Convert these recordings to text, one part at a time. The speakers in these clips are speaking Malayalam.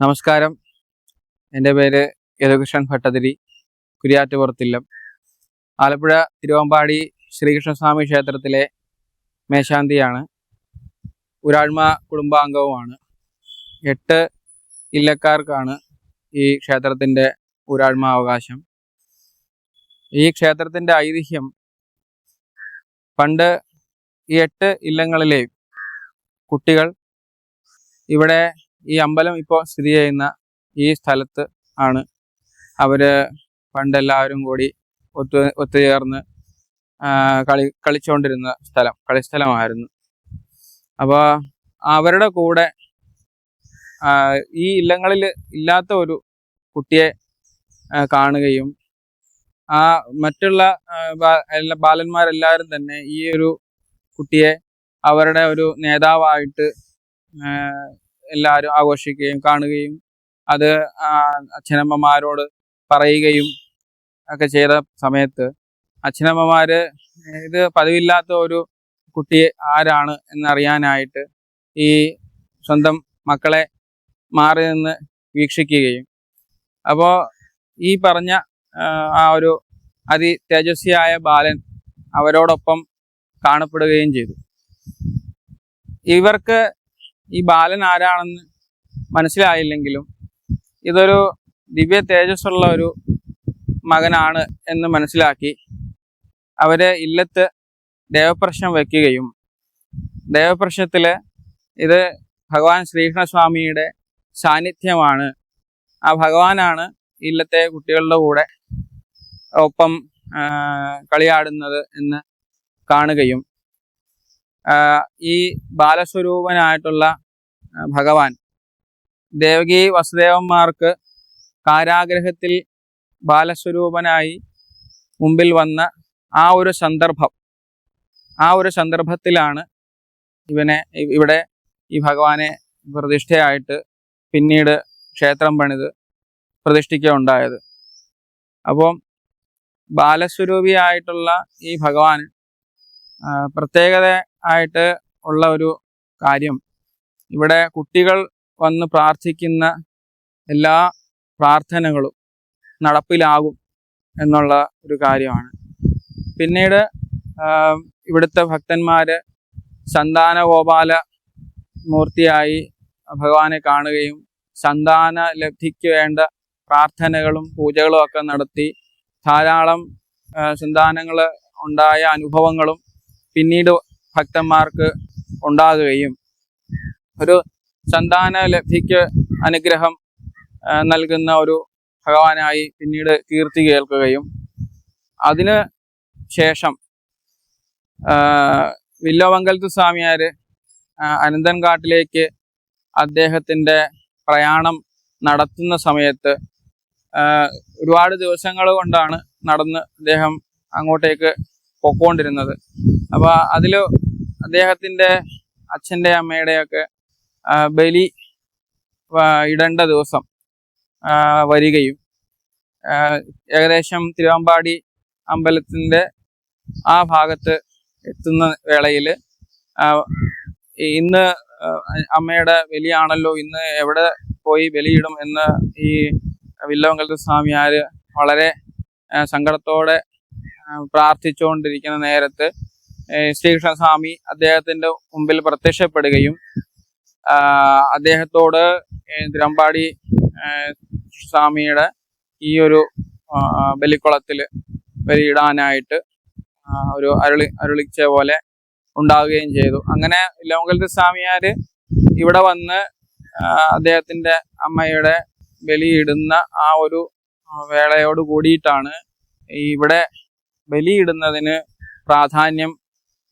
നമസ്കാരം. എന്റെ പേര് യദുകൃഷ്ണൻ ഭട്ടതിരി കുര്യാറ്റുപുറത്തില്ലം. ആലപ്പുഴ തിരുവമ്പാടി ശ്രീകൃഷ്ണസ്വാമി ക്ഷേത്രത്തിലെ മേശാന്തിയാണ്. ഉരാഴ്മ കുടുംബാംഗവുമാണ്. എട്ട് ഇല്ലക്കാർക്കാണ് ഈ ക്ഷേത്രത്തിന്റെ ഉരാഴ്മ അവകാശം. ഈ ക്ഷേത്രത്തിന്റെ ഐതിഹ്യം പണ്ട് ഈ എട്ട് ഇല്ലങ്ങളിലെയും കുട്ടികൾ ഇവിടെ ഈ അമ്പലം ഇപ്പോൾ സ്ഥിതി ചെയ്യുന്ന ഈ സ്ഥലത്ത് ആണ്. അവർ പണ്ടെല്ലാവരും കൂടി ഒത്തു ഒത്തുചേർന്ന് കളി കളിച്ചുകൊണ്ടിരുന്ന സ്ഥലം കളിസ്ഥലമായിരുന്നു. അപ്പോൾ അവരുടെ കൂടെ ഈ ഇല്ലങ്ങളിൽ ഇല്ലാത്ത ഒരു കുട്ടിയെ കാണുകയും ആ മറ്റുള്ള ബാലന്മാരെല്ലാവരും തന്നെ ഈ ഒരു കുട്ടിയെ അവരുടെ ഒരു നേതാവായിട്ട് എല്ലാവരും ആഘോഷിക്കുകയും കാണുകയും അത് അച്ഛനമ്മമാരോട് പറയുകയും ഒക്കെ ചെയ്ത സമയത്ത് അച്ഛനമ്മമാര് ഇത് പതിവില്ലാത്ത ഒരു കുട്ടി ആരാണ് എന്നറിയാനായിട്ട് ഈ സ്വന്തം മക്കളെ മാറി നിന്ന് വീക്ഷിക്കുകയും. അപ്പോൾ ഈ പറഞ്ഞ ആ ഒരു അതി തേജസ്വിയായ ബാലൻ അവരോടൊപ്പം കാണപ്പെടുകയും ചെയ്തു. ഇവർക്ക് ഈ ബാലൻ ആരാണെന്ന് മനസ്സിലായില്ലെങ്കിലും ഇതൊരു ദിവ്യ തേജസ്സുള്ള ഒരു മകനാണ് എന്ന് മനസ്സിലാക്കി അവരെ ഇല്ലത്ത് ദേവപ്രശ്നം വയ്ക്കുകയും ദേവപ്രശ്നത്തിൽ ഇത് ഭഗവാൻ ശ്രീകൃഷ്ണസ്വാമിയുടെ സാന്നിധ്യമാണ്. ആ ഭഗവാനാണ് ഇല്ലത്തെ കുട്ടികളുടെ കൂടെ ഒപ്പം കളിയാടുന്നത് എന്ന് കാണുകയും ഈ ബാലസ്വരൂപനായിട്ടുള്ള ഭഗവാൻ ദേവകി വസുദേവന്മാർക്ക് കാരാഗ്രഹത്തിൽ ബാലസ്വരൂപനായി മുമ്പിൽ വന്ന ആ ഒരു സന്ദർഭം ആ ഒരു സന്ദർഭത്തിലാണ് ഇവനെ ഇവിടെ ഈ ഭഗവാനെ പ്രതിഷ്ഠയായിട്ട് പിന്നീട് ക്ഷേത്രം പണിത് പ്രതിഷ്ഠിക്കുകയുണ്ടായത്. അപ്പം ബാലസ്വരൂപിയായിട്ടുള്ള ഈ ഭഗവാൻ പ്രത്യേകത ആയിട്ട് ഉള്ള ഒരു കാര്യം. ഇവിടെ കുട്ടികൾ വന്ന് പ്രാർത്ഥിക്കുന്ന എല്ലാ പ്രാർത്ഥനകളും നടപ്പിലാകും എന്നുള്ള ഒരു കാര്യമാണ്. പിന്നീട് ഇവിടുത്തെ ഭക്തന്മാർ സന്താന ഗോപാല മൂർത്തിയായി ഭഗവാനെ കാണുകയും സന്താന ലബ്ധിക്ക് വേണ്ട പ്രാർത്ഥനകളും പൂജകളും ഒക്കെ നടത്തി ധാരാളം സന്താനങ്ങൾ ഉണ്ടായ അനുഭവങ്ങളും പിന്നീട് ഭക്തന്മാർക്ക് ഉണ്ടാകുകയും ഒരു സന്താന ലബ്ധിക്ക് അനുഗ്രഹം നൽകുന്ന ഒരു ഭഗവാനായി പിന്നീട് കീർത്തി കേൾക്കുകയും അതിന് ശേഷം വില്ലോമംഗലത്ത് സ്വാമിയാർ അനന്തൻകാട്ടിലേക്ക് അദ്ദേഹത്തിന്റെ പ്രയാണം നടത്തുന്ന സമയത്ത് ഒരുപാട് ദിവസങ്ങൾ കൊണ്ടാണ് നടന്ന് അദ്ദേഹം അങ്ങോട്ടേക്ക് പൊക്കോണ്ടിരുന്നത്. അപ്പോൾ അതിൽ അദ്ദേഹത്തിന്റെ അച്ഛന്റെ അമ്മയുടെയൊക്കെ ബലി ഇടേണ്ട ദിവസം വരികയും ഏകദേശം തിരുവമ്പാടി അമ്പലത്തിന്റെ ആ ഭാഗത്ത് എത്തുന്ന വേളയിൽ ഇന്ന് അമ്മയുടെ ബലിയാണല്ലോ ഇന്ന് എവിടെ പോയി ബലിയിടും എന്ന് ഈ വില്ലവങ്കലത്തെ സ്വാമിയാർ വളരെ സങ്കടത്തോടെ പ്രാർത്ഥിച്ചുകൊണ്ടിരിക്കുന്ന നേരത്ത് ഏ, ശ്രീകൃഷ്ണ സ്വാമി അദ്ദേഹത്തിന്റെ മുമ്പിൽ പ്രത്യക്ഷപ്പെടുകയും അദ്ദേഹത്തോട് തിരമ്പാടി സ്വാമിയുടെ ഈ ഒരു ബലിക്കുളത്തിൽ ബലിയിടാനായിട്ട് ഒരു അരുളി അരുളിച്ച പോലെ ഉണ്ടാവുകയും ചെയ്തു. അങ്ങനെ ലോകലത്ത് സ്വാമിയാർ ഇവിടെ വന്ന് അദ്ദേഹത്തിന്റെ അമ്മയുടെ ബലിയിടുന്ന ആ ഒരു വേളയോട് കൂടിയിട്ടാണ് ഇവിടെ ബലിയിടുന്നതിന് പ്രാധാന്യം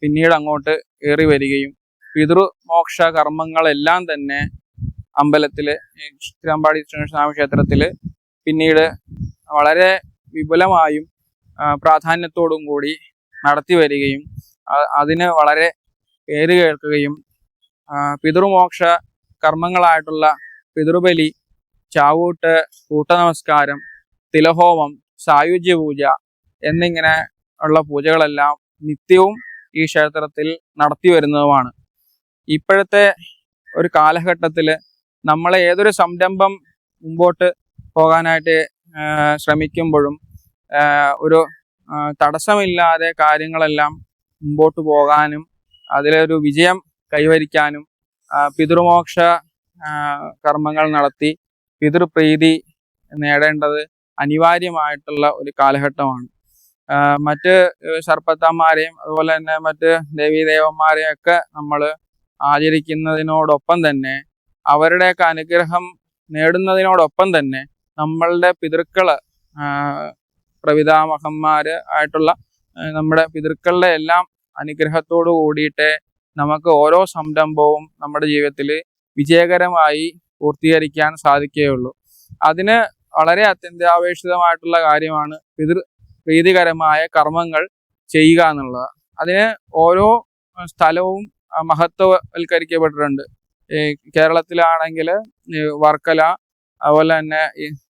പിന്നീട് അങ്ങോട്ട് കയറി വരികയും പിതൃമോക്ഷ കർമ്മങ്ങളെല്ലാം തന്നെ അമ്പലത്തിൽ തിരുവമ്പാടി ശ്രീകൃഷ്ണസ്വാമി ക്ഷേത്രത്തിൽ പിന്നീട് വളരെ വിപുലമായും പ്രാധാന്യത്തോടും കൂടി നടത്തി വരികയും അതിന് വളരെ പേര് കേൾക്കുകയും പിതൃമോക്ഷ കർമ്മങ്ങളായിട്ടുള്ള പിതൃബലി ചാവൂട്ട് കൂട്ടനമസ്കാരം തിലഹോമം സായുജ്യ പൂജ എന്നിങ്ങനെ ഉള്ള പൂജകളെല്ലാം നിത്യവും ഈ ക്ഷേത്രത്തിൽ നടത്തി വരുന്നതുമാണ്. ഇപ്പോഴത്തെ ഒരു കാലഘട്ടത്തിൽ നമ്മളെ ഏതൊരു സംരംഭം മുമ്പോട്ട് പോകാനായിട്ട് ശ്രമിക്കുമ്പോഴും ഒരു തടസ്സമില്ലാതെ കാര്യങ്ങളെല്ലാം മുമ്പോട്ട് പോകാനും അതിലൊരു വിജയം കൈവരിക്കാനും പിതൃമോക്ഷ കർമ്മങ്ങൾ നടത്തി പിതൃപ്രീതി നേടേണ്ടത് അനിവാര്യമായിട്ടുള്ള ഒരു കാലഘട്ടമാണ്. മറ്റ് സർപ്പത്തന്മാരെയും അതുപോലെ തന്നെ മറ്റ് ദേവീദേവന്മാരെയും ഒക്കെ നമ്മൾ ആചരിക്കുന്നതിനോടൊപ്പം തന്നെ അവരുടെയൊക്കെ അനുഗ്രഹം നേടുന്നതിനോടൊപ്പം തന്നെ നമ്മളുടെ പിതൃക്കൾ പ്രവിതാമഹന്മാർ ആയിട്ടുള്ള നമ്മുടെ പിതൃക്കളുടെ എല്ലാം അനുഗ്രഹത്തോടു കൂടിയിട്ട് നമുക്ക് ഓരോ സംരംഭവും നമ്മുടെ ജീവിതത്തിൽ വിജയകരമായി പൂർത്തീകരിക്കാൻ സാധിക്കുകയുള്ളൂ. അതിന് വളരെ അത്യന്താപേക്ഷിതമായിട്ടുള്ള കാര്യമാണ് പിതൃ പ്രീതികരമായ കർമ്മങ്ങൾ ചെയ്യുക എന്നുള്ളത്. അതിന് ഓരോ സ്ഥലവും മഹത്വവൽക്കരിക്കപ്പെട്ടിട്ടുണ്ട്. കേരളത്തിലാണെങ്കിൽ വർക്കല അതുപോലെ തന്നെ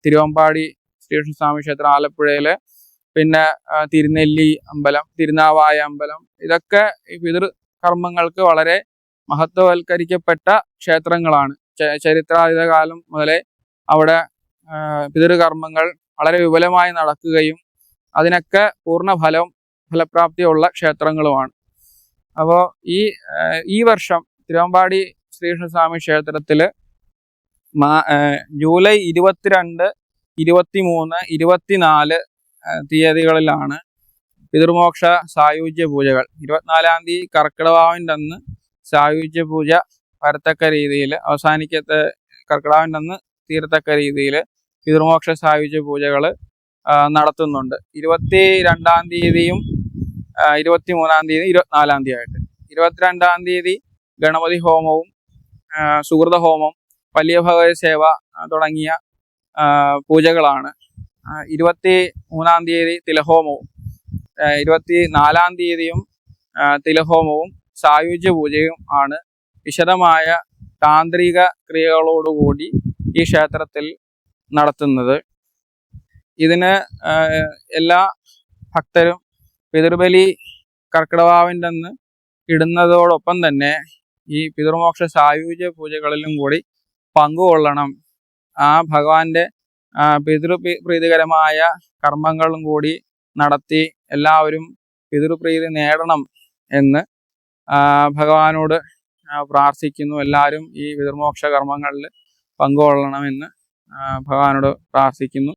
തിരുവമ്പാടി ശ്രീകൃഷ്ണസ്വാമി ക്ഷേത്രം ആലപ്പുഴയിൽ പിന്നെ തിരുനെല്ലി അമ്പലം തിരുനാവായ അമ്പലം ഇതൊക്കെ പിതൃ കർമ്മങ്ങൾക്ക് വളരെ മഹത്വവൽക്കരിക്കപ്പെട്ട ക്ഷേത്രങ്ങളാണ്. ചരിത്രാതീത കാലം മുതലേ അവിടെ പിതൃകർമ്മങ്ങൾ വളരെ വിപുലമായി നടക്കുകയും അതിനൊക്കെ പൂർണ ഫലം ഫലപ്രാപ്തിയുള്ള ക്ഷേത്രങ്ങളുമാണ്. അപ്പോൾ ഈ ഈ വർഷം തിരുവമ്പാടി ശ്രീകൃഷ്ണസ്വാമി ക്ഷേത്രത്തിൽ ജൂലൈ ഇരുപത്തിരണ്ട് ഇരുപത്തിമൂന്ന് ഇരുപത്തിനാല് തീയതികളിലാണ് പിതൃമോക്ഷ സായുജ്യ പൂജകൾ. ഇരുപത്തിനാലാം തീയതി കർക്കിടവാവിന്റെ അന്ന് സായുജ്യ പൂജ വരത്തക്ക രീതിയിൽ അവസാനിക്കത്തെ കർക്കിടാവിന്റെ അന്ന് തീരത്തക്ക രീതിയിൽ പിതൃമോക്ഷ സായുജ്യ പൂജകൾ നടത്തുന്നുണ്ട്. ഇരുപത്തി രണ്ടാം തീയതിയും ഇരുപത്തി മൂന്നാം തീയതി ഇരുപത്തിനാലാം തീയതി ആയിട്ട്. ഇരുപത്തിരണ്ടാം തീയതി ഗണപതി ഹോമവും സുഹൃത ഹോമം വലിയ ഭഗവതി സേവ തുടങ്ങിയ പൂജകളാണ്. ഇരുപത്തി മൂന്നാം തീയതി തിലഹോമവും ഇരുപത്തി നാലാം തീയതിയും തിലഹോമവും സായുജ്യ പൂജയും ആണ് വിശദമായ താന്ത്രിക ക്രിയകളോടുകൂടി ഈ ക്ഷേത്രത്തിൽ നടത്തുന്നത്. ഇതിന് എല്ലാ ഭക്തരും പിതൃബലി കർക്കിടവാവിന്റെ അന്ന് ഇടുന്നതോടൊപ്പം തന്നെ ഈ പിതൃമോക്ഷ സായുജ്യ പൂജകളിലും കൂടി പങ്കുകൊള്ളണം. ആ ഭഗവാന്റെ പിതൃപ്രീതികരമായ പിതൃ പ്രീതികരമായ കർമ്മങ്ങളും കൂടി നടത്തി എല്ലാവരും പിതൃപ്രീതി നേടണം എന്ന് ഭഗവാനോട് പ്രാർത്ഥിക്കുന്നു. എല്ലാവരും ഈ പിതൃമോക്ഷ കർമ്മങ്ങളിൽ പങ്കുകൊള്ളണമെന്ന് ഭഗവാനോട് പ്രാർത്ഥിക്കുന്നു.